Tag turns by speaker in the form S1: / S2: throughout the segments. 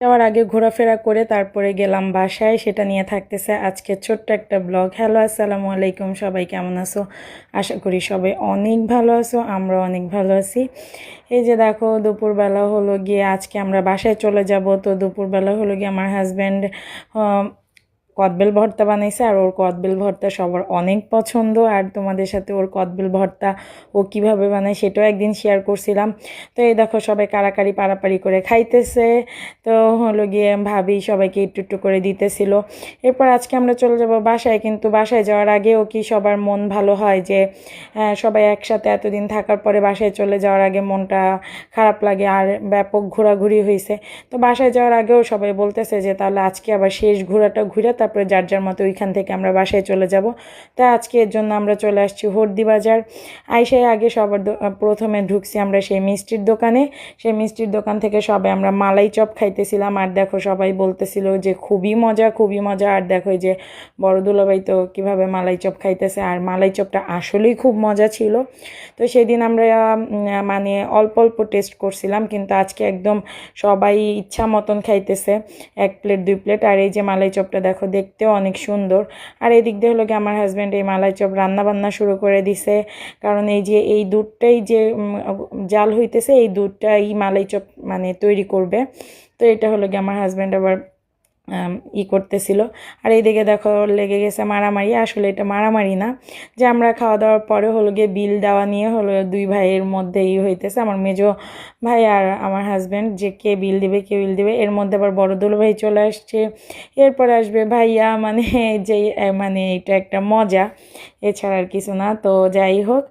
S1: যাওয়ার আগে ঘোরাফেরা করে তারপরে গেলাম বাসায়, সেটা নিয়ে থাকতেছে আজকে ছোট্ট একটা ব্লগ। হ্যালো, আসসালামু আলাইকুম, সবাই কেমন আছো? আশা করি সবাই অনেক ভালো আছো আমরা অনেক ভালো আছি। এই যে দেখো, দুপুরবেলা হলো গিয়ে আজকে আমরা বাসায় চলে যাব। তো দুপুরবেলা হলো গিয়ে আমার হাজব্যান্ড কদবেল ভর্তা বানাইছে আর ওর কদবেল ভর্তা সবার অনেক পছন্দ আর তোমাদের সাথে ওর কদবেল ভর্তা ও কীভাবে বানায় সেটাও একদিন শেয়ার করছিলাম। তো এই দেখো সবাই কারাকারি পাড়াপাড়ি করে খাইতেছে। তো হলো গিয়ে ভাবি সবাইকে একটু একটু করে দিতেছিল। এরপর আজকে আমরা চলে যাব বাসায় কিন্তু বাসায় যাওয়ার আগেও কি সবার মন ভালো হয় যে আহ, সবাই একসাথে এতদিন থাকার পরে বাসায় চলে যাওয়ার আগে মনটা খারাপ লাগে আর ব্যাপক ঘোরাঘুরি হয়েছে তো বাসায় যাওয়ার আগেও সবাই বলতেছে যে তাহলে আজকে আবার শেষ ঘোরাটা ঘুরে তারপরে যার যার মতো ওইখান থেকে আমরা বাসায় চলে যাব। তা আজকে এর জন্য আমরা চলে আসছি হর্দি বাজার। আইসায় আগে সবার প্রথমে ঢুকছি আমরা সেই মিষ্টির দোকানে। সেই মিষ্টির দোকান থেকে সবাই আমরা মালাই চপ খাইতেছিলাম। আর দেখো সবাই বলতেছিল যে খুবই মজা খুবই মজা। আর দেখো যে বড় দুলাভাই তো কীভাবে মালাই চপ খাইতেছে। আর মালাই চপটা আসলেই খুব মজা ছিল। তো সেদিন আমরা মানে অল্প অল্প টেস্ট করছিলাম। কিন্তু আজকে একদম সবাই ইচ্ছা মতন খাইতেছে। এক প্লেট, দুই প্লেট। আর এই যে মালাই চপটা দেখো দেখতেও অনেক সুন্দর। আর এদিক দিক দিয়ে হলো কি আমার হাজব্যান্ড এই মালাই চপ রান্না বান্না শুরু করে দিছে। কারণ এই যে এই দুধটাই যে জাল হইতেছে, এই দুধটাই মালাই চপ মানে তৈরি করবে। তো এটা হলো কি আমার হাজব্যান্ড আবার ই করতেছিল। আর এইদিকে দেখো লেগে গেছে মারামারি। আসলে এটা মারামারি না। যে আমরা খাওয়া দাওয়ার পরে হলো গিয়ে বিল দেওয়া নিয়ে হলো দুই ভাইয়ের মধ্যে ই হইতেছে। আমার মেজো ভাই আর আমার হাজব্যান্ড যে কে বিল দিবে, কে বিল দিবে, এর মধ্যে আবার বড় দুলো ভাই চলে আসছে। এরপর আসবে ভাইয়া মানে যে মানে এটা একটা মজা। এছাড়া আর কিছু না। তো যাই হোক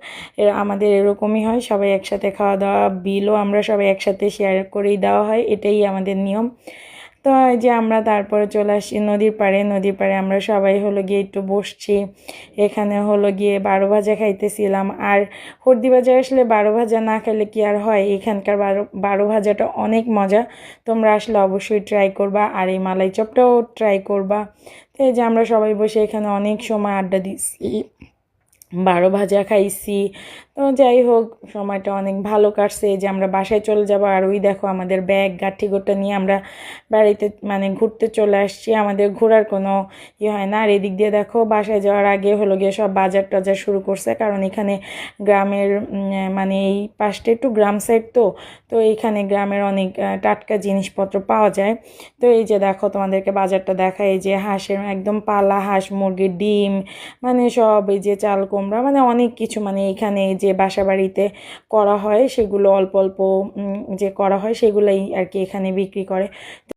S1: আমাদের এরকমই হয়। সবাই একসাথে খাওয়া দাওয়া বিলও আমরা সবাই একসাথে শেয়ার করেই দেওয়া হয়। এটাই আমাদের নিয়ম। তো এই যে আমরা তারপরে চলে আসি নদীর পাড়ে। নদীর পাড়ে আমরা সবাই হলো গিয়ে একটু বসছি। এখানে হলো গিয়ে বারো ভাজা খাইতেছিলাম। আর হর্দি বাজার আসলে বারো ভাজা না খেলে কি আর হয়? এখানকার বারো বারো ভাজাটা অনেক মজা। তোমরা আসলে অবশ্যই ট্রাই করবা আর এই মালাই চপটাও ট্রাই করবা। তো এই যে আমরা সবাই বসে এখানে অনেক সময় আড্ডা দিচ্ছি বারো ভাজা খাইছি। তো যাই হোক, সময়টা অনেক ভালো কাটছে যে আমরা বাসায় চলে যাব। আর ওই দেখো আমাদের ব্যাগ গাঠি গোটা নিয়ে আমরা বাড়িতে মানে ঘুরতে চলে আসছি। আমাদের ঘোরার কোনো ইয়ে হয় না। আর এদিক দিয়ে দেখো, বাসায় যাওয়ার আগে হলো গিয়ে সব বাজার টাজার শুরু করছে। কারণ এখানে গ্রামের মানে এই পাশটা একটু গ্রাম সাইড তো। তো এইখানে গ্রামের অনেক টাটকা জিনিসপত্র পাওয়া যায়। তো এই যে দেখো, তোমাদেরকে বাজারটা দেখায় এই যে হাঁসের একদম পালা হাঁস, মুরগির ডিম মানে সব এই যে চাল কুমড়া মানে অনেক কিছু মানে এখানে যে বাসা বাড়িতে করা হয় সেগুলো অল্প অল্প যে করা হয় সেগুলোই আর কি এখানে বিক্রি করে।